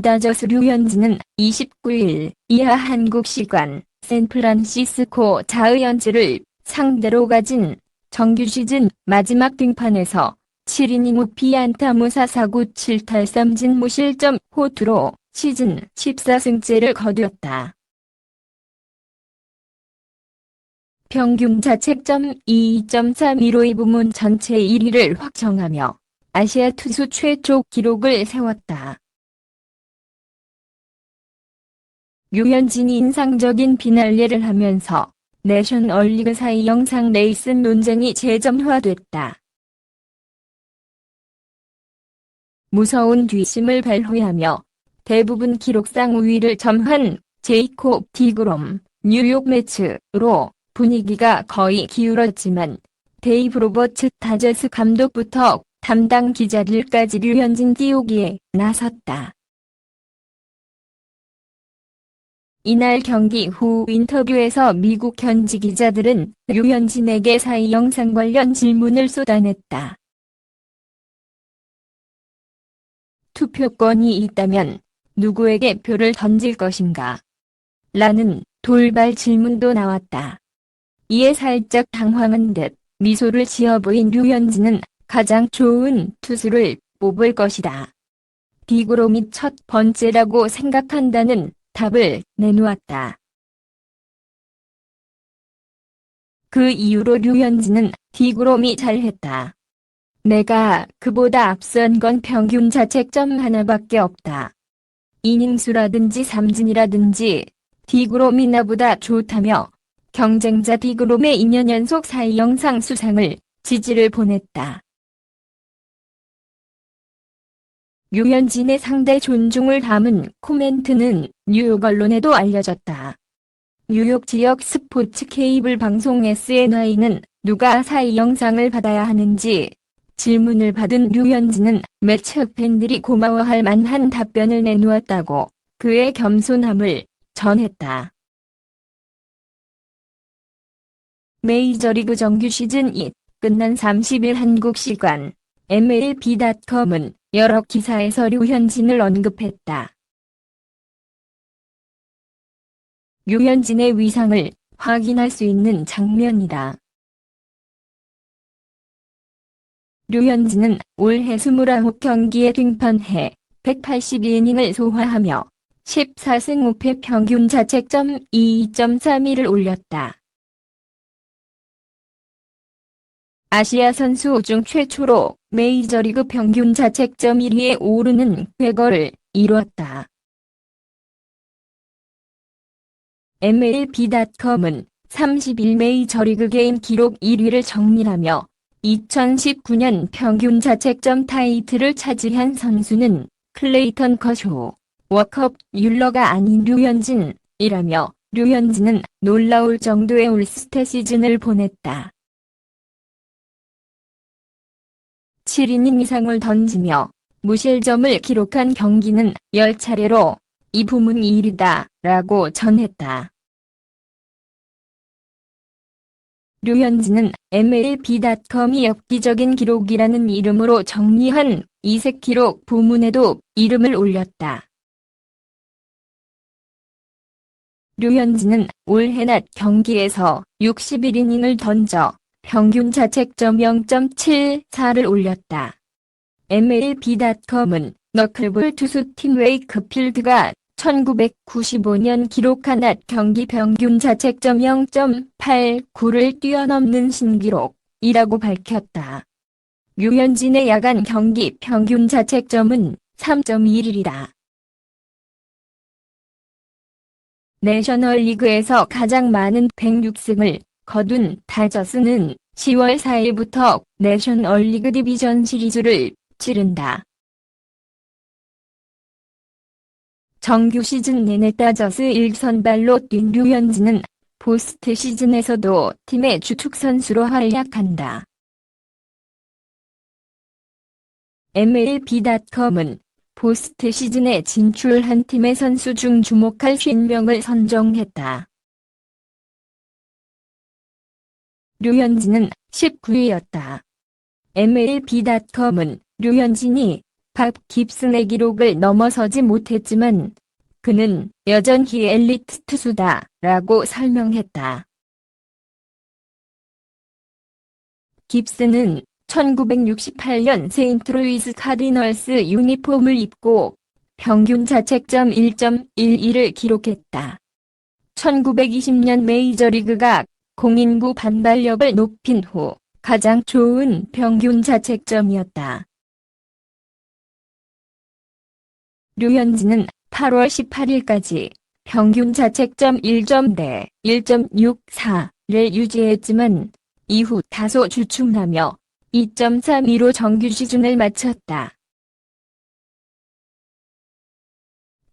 다저스 류현진은 29일 이하 한국 시간 샌프란시스코 자이언츠를 상대로 가진 정규 시즌 마지막 등판에서 7이닝 5피안타 무사 사구 7탈삼진 무실점 호투로 시즌 14승째를 거두었다. 평균 자책점 2.32로 이 부문 전체 1위를 확정하며 아시아 투수 최초 기록을 세웠다. 유현진이 인상적인 비날레를 하면서 내셔널리그 사이 영상 레이슨 논쟁이 재점화됐다. 무서운 뒷심을 발휘하며 대부분 기록상 우위를 점한 제이콥 디그롬 뉴욕 매츠로 분위기가 거의 기울었지만 데이브 로버츠 다저스 감독부터 담당 기자들까지 류현진 띄우기에 나섰다. 이날 경기 후 인터뷰에서 미국 현지 기자들은 류현진에게 사이 영상 관련 질문을 쏟아냈다. 투표권이 있다면 누구에게 표를 던질 것인가? 라는 돌발 질문도 나왔다. 이에 살짝 당황한 듯 미소를 지어 보인 류현진은 가장 좋은 투수를 뽑을 것이다. 디그롬이 첫 번째라고 생각한다는 답을 내놓았다. 그 이후로 류현진은 디그롬이 잘했다. 내가 그보다 앞선 건 평균 자책점 하나밖에 없다. 이닝수라든지 삼진이라든지 디그롬이 나보다 좋다며 경쟁자 디그롬의 2년 연속 사이 영상 수상을 지지를 보냈다. 유현진의 상대 존중을 담은 코멘트는 뉴욕 언론에도 알려졌다. 뉴욕 지역 스포츠 케이블 방송 SNI는 누가 사이 영상을 받아야 하는지 질문을 받은 류현진은 매체 팬들이 고마워할 만한 답변을 내놓았다고 그의 겸손함을 전했다. 메이저리그 정규 시즌 2 끝난 30일 한국 시간 MLB.com은 여러 기사에서 류현진을 언급했다. 류현진의 위상을 확인할 수 있는 장면이다. 류현진은 올해 29경기에 등판해 182이닝을 소화하며 14승 5패 평균 자책점 2.32를 올렸다. 아시아 선수 중 최초로 메이저리그 평균 자책점 1위에 오르는 쾌거를 이뤘다. MLB.com은 30일 메이저리그 게임 기록 1위를 정리하며 2019년 평균 자책점 타이틀을 차지한 선수는 클레이턴 커쇼, 워컵 율러가 아닌 류현진이라며 류현진은 놀라울 정도의 올스테 시즌을 보냈다. 7이닝 이상을 던지며 무실점을 기록한 경기는 10차례로 이 부문 1위다 라고 전했다. 류현진은 MLB.com이 엽기적인 기록이라는 이름으로 정리한 이색 기록 부문에도 이름을 올렸다. 류현진은 올해 낮 경기에서 61이닝을 던져 평균 자책점 0.74를 올렸다. MLB.com은 너클볼 투수팀 웨이크필드가 1995년 기록한 낮 경기 평균 자책점 0.89를 뛰어넘는 신기록이라고 밝혔다. 유현진의 야간 경기 평균 자책점은 3.11이다. 내셔널리그에서 가장 많은 106승을 거둔 다저스는 10월 4일부터 내셔널리그 디비전 시리즈를 치른다. 정규 시즌 내내 다저스 1선발로 뛴 류현진은 포스트 시즌에서도 팀의 주축 선수로 활약한다. MLB.com은 포스트 시즌에 진출한 팀의 선수 중 주목할 5명을 선정했다. 류현진은 19위였다. MLB.com은 류현진이 밥 깁슨의 기록을 넘어서지 못했지만 그는 여전히 엘리트 투수다 라고 설명했다. 깁슨은 1968년 세인트루이스 카디널스 유니폼을 입고 평균 자책점 1.11을 기록했다. 1920년 메이저리그가 공인구 반발력을 높인 후 가장 좋은 평균 자책점이었다. 류현진은 8월 18일까지 평균 자책점 1점대 1.64를 유지했지만 이후 다소 주춤하며 2.32로 정규 시즌을 마쳤다.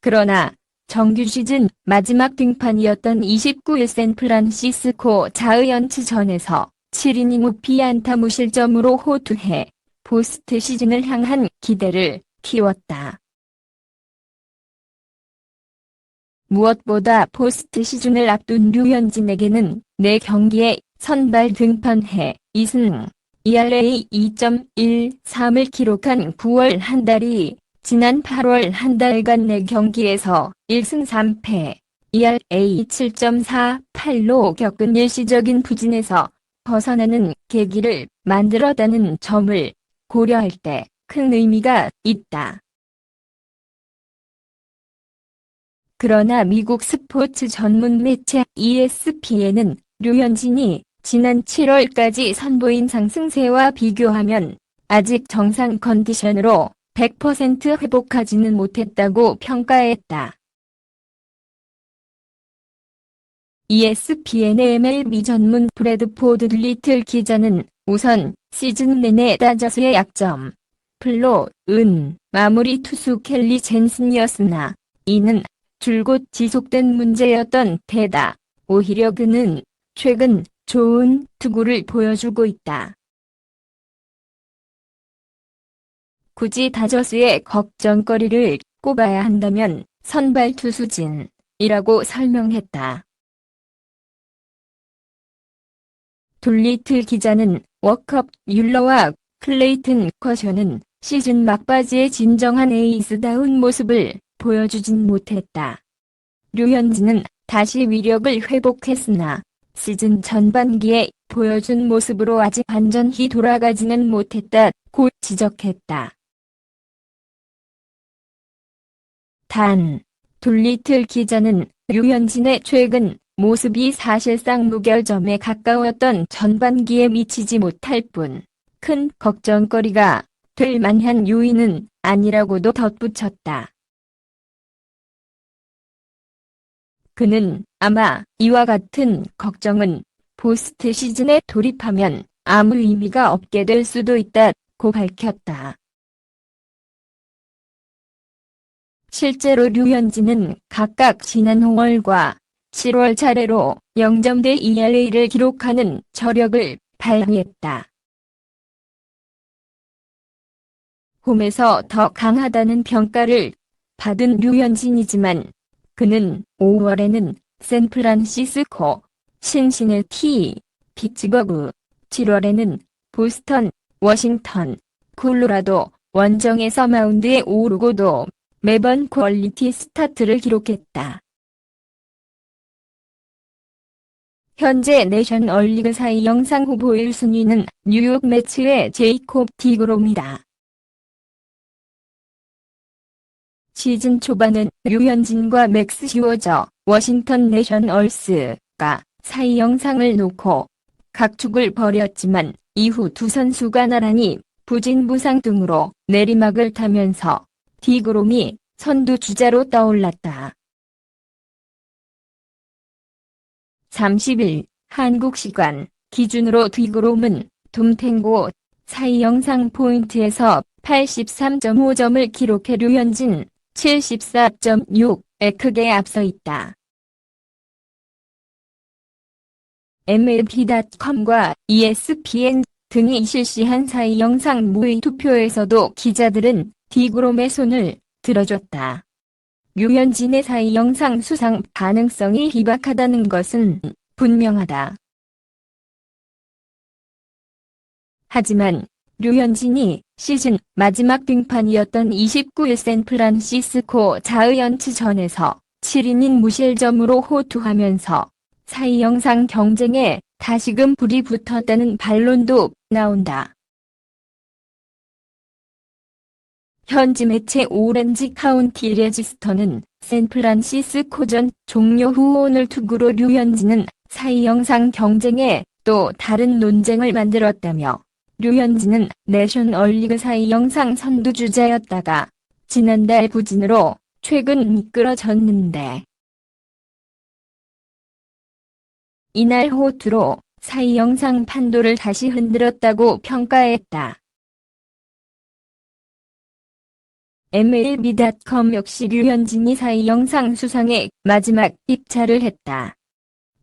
그러나 정규 시즌 마지막 등판이었던 29일 샌프란시스코 자이언츠전에서 7이닝 후 피안타 무실점으로 호투해 포스트 시즌을 향한 기대를 키웠다. 무엇보다 포스트 시즌을 앞둔 류현진에게는 4경기에 선발 등판해 2승, ERA 2.13을 기록한 9월 한 달이 지난 8월 한 달간 4경기에서 1승 3패, ERA 7.48로 겪은 일시적인 부진에서 벗어나는 계기를 만들었다는 점을 고려할 때 큰 의미가 있다. 그러나 미국 스포츠 전문 매체 ESPN은 류현진이 지난 7월까지 선보인 상승세와 비교하면 아직 정상 컨디션으로 100% 회복하지는 못했다고 평가했다. ESPN의 MLB 전문 브래드포드 리틀 기자는 우선 시즌 내내 다저스의 약점, 플로, 은, 마무리 투수 켈리 젠슨이었으나 이는 줄곧 지속된 문제였던 데다 오히려 그는 최근 좋은 투구를 보여주고 있다. 굳이 다저스의 걱정거리를 꼽아야 한다면 선발 투수진이라고 설명했다. 돌리틀 기자는 워컵 율러와 클레이튼 커셔는 시즌 막바지의 진정한 에이스다운 모습을 보여주진 못했다. 류현진은 다시 위력을 회복했으나 시즌 전반기에 보여준 모습으로 아직 완전히 돌아가지는 못했다고 지적했다. 단, 돌리틀 기자는 류현진의 최근 모습이 사실상 무결점에 가까웠던 전반기에 미치지 못할 뿐 큰 걱정거리가 될 만한 요인은 아니라고도 덧붙였다. 그는 아마 이와 같은 걱정은 포스트 시즌에 돌입하면 아무 의미가 없게 될 수도 있다고 밝혔다. 실제로 류현진은 각각 지난 5월과 7월 차례로 0점대 ERA를 기록하는 저력을 발휘했다. 홈에서 더 강하다는 평가를 받은 류현진이지만 그는 5월에는 샌프란시스코, 신시내티, 피츠버그, 7월에는 보스턴, 워싱턴, 콜로라도 원정에서 마운드에 오르고도 매번 퀄리티 스타트를 기록했다. 현재 내셔널리그 사이 영상 후보 1순위는 뉴욕 매츠의 제이콥 디그롬이다. 시즌 초반은 류현진과 맥스 슈어저, 워싱턴 내셔널스가 사이 영상을 놓고 각축을 벌였지만 이후 두 선수가 나란히 부진 부상 등으로 내리막을 타면서 디그롬이 선두 주자로 떠올랐다. 30일 한국 시간 기준으로 디그롬은 돔탱고 사이 영상 포인트에서 83.5점을 기록해 류현진 74.6에 크게 앞서 있다. MLB.com과 ESPN 등이 실시한 사이 영상 모의 투표에서도 기자들은 디그롬의 손을 들어줬다. 류현진의 사이 영상 수상 가능성이 희박하다는 것은 분명하다. 하지만 류현진이 시즌 마지막 등판이었던 29일 샌프란시스코 자이언츠전에서 7이닝 무실점으로 호투하면서 사이 영상 경쟁에 다시금 불이 붙었다는 반론도 나온다. 현지 매체 오렌지 카운티 레지스터는 샌프란시스코전 종료 후 오늘 투구로 류현진은 사이 영상 경쟁에 또 다른 논쟁을 만들었다며 류현진은 내셔널리그 사이 영상 선두주자였다가 지난달 부진으로 최근 미끄러졌는데 이날 호투로 사이 영상 판도를 다시 흔들었다고 평가했다. MLB.com 역시 류현진이 사이 영상 수상에 마지막 입찰을 했다.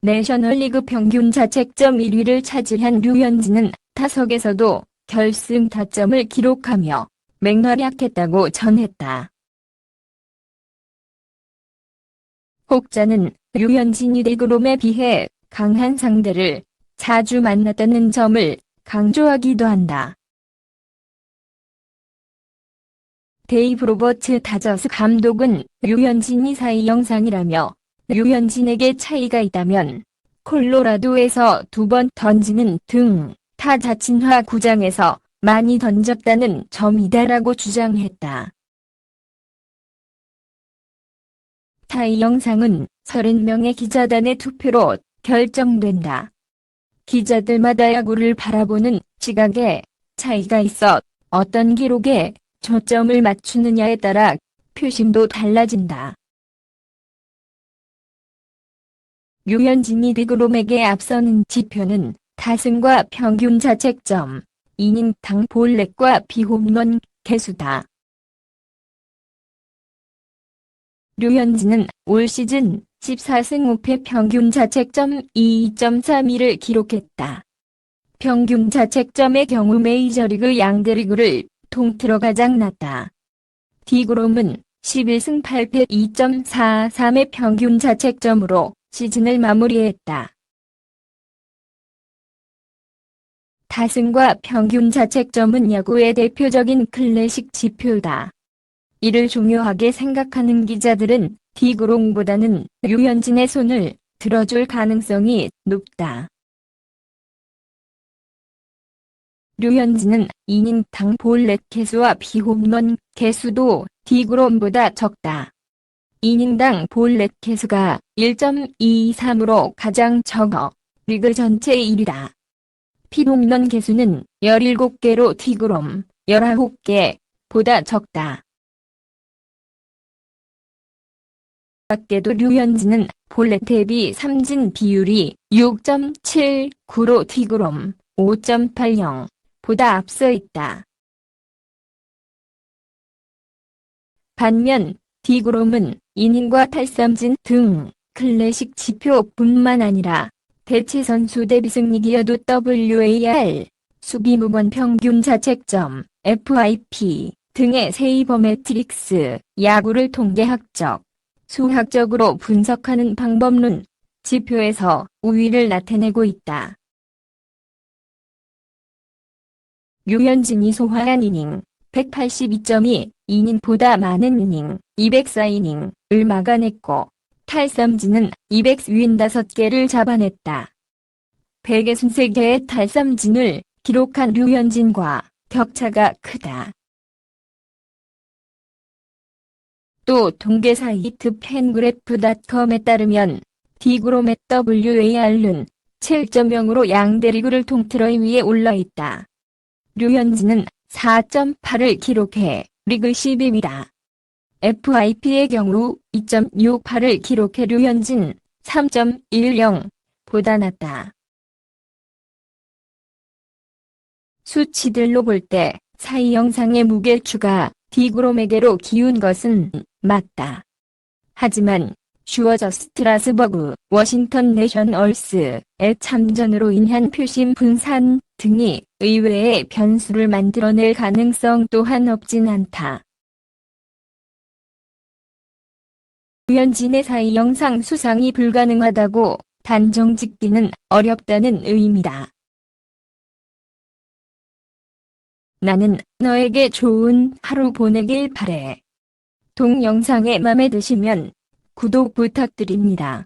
내셔널리그 평균 자책점 1위를 차지한 류현진은 타석에서도 결승 타점을 기록하며 맹활약했다고 전했다. 혹자는 류현진이 데그롬에 비해 강한 상대를 자주 만났다는 점을 강조하기도 한다. 데이브 로버츠 다저스 감독은 류현진이 사이 영상이라며 류현진에게 차이가 있다면 콜로라도에서 두 번 던지는 등 타 자 친화 구장에서 많이 던졌다는 점이다라고 주장했다. 타이 영상은 30명의 기자단의 투표로 결정된다. 기자들마다 야구를 바라보는 시각에 차이가 있어 어떤 기록에 초점을 맞추느냐에 따라 표심도 달라진다. 류현진이 디그롬에게 앞서는 지표는 타승과 평균 자책점, 이닝 당 볼넷과 비홈런 개수다. 류현진은 올 시즌 14승 5패 평균 자책점 2.32를 기록했다. 평균 자책점의 경우 메이저리그 양대리그를 통틀어 가장 낮다. 디그롬은 11승 8패 2.43의 평균 자책점으로 시즌을 마무리했다. 타승과 평균 자책점은 야구의 대표적인 클래식 지표다. 이를 중요하게 생각하는 기자들은 디그롱보다는 류현진의 손을 들어줄 가능성이 높다. 류현진은 이닝 당 볼넷 개수와 비홈런 개수도 디그롬보다 적다. 이닝당 볼넷 개수가 1.23으로 가장 적어 리그 전체 1위다. 피홈런 개수는 17개로 디그롬 19개 보다 적다. 밖에도 류현진은 볼넷 대비 삼진 비율이 6.79로 디그롬 5.80 보다 앞서 있다. 반면 디그롬은 이닝과 탈삼진 등 클래식 지표뿐만 아니라 대체 선수 대비 승리 기여도 WAR, 수비 무번 평균 자책점, FIP 등의 세이버 매트릭스, 야구를 통계학적, 수학적으로 분석하는 방법론, 지표에서 우위를 나타내고 있다. 류현진이 소화한 이닝 182점이 이닝보다 많은 이닝 204이닝을 막아냈고 탈삼진은 255개를 잡아냈다. 163개의 탈삼진을 기록한 류현진과 격차가 크다. 또 통계 사이트 팬그래프닷컴에 따르면 디그롬의 WAR는 7.0으로 양대리그를 통틀어 2위에 올라있다. 류현진은 4.8을 기록해 리그 10위이다. FIP의 경우 2.68을 기록해 류현진 3.10보다 낮다. 수치들로 볼 때 사이 영상의 무게추가 디그롬에게로 기운 것은 맞다. 하지만 슈어저 스트라스버그, 워싱턴 내셔널스의 참전으로 인한 표심 분산 등이 의외의 변수를 만들어낼 가능성 또한 없진 않다. 우연진의 사이 영상 수상이 불가능하다고 단정 짓기는 어렵다는 의미다. 나는 너에게 좋은 하루 보내길 바래. 동영상에 맘에 드시면 구독 부탁드립니다.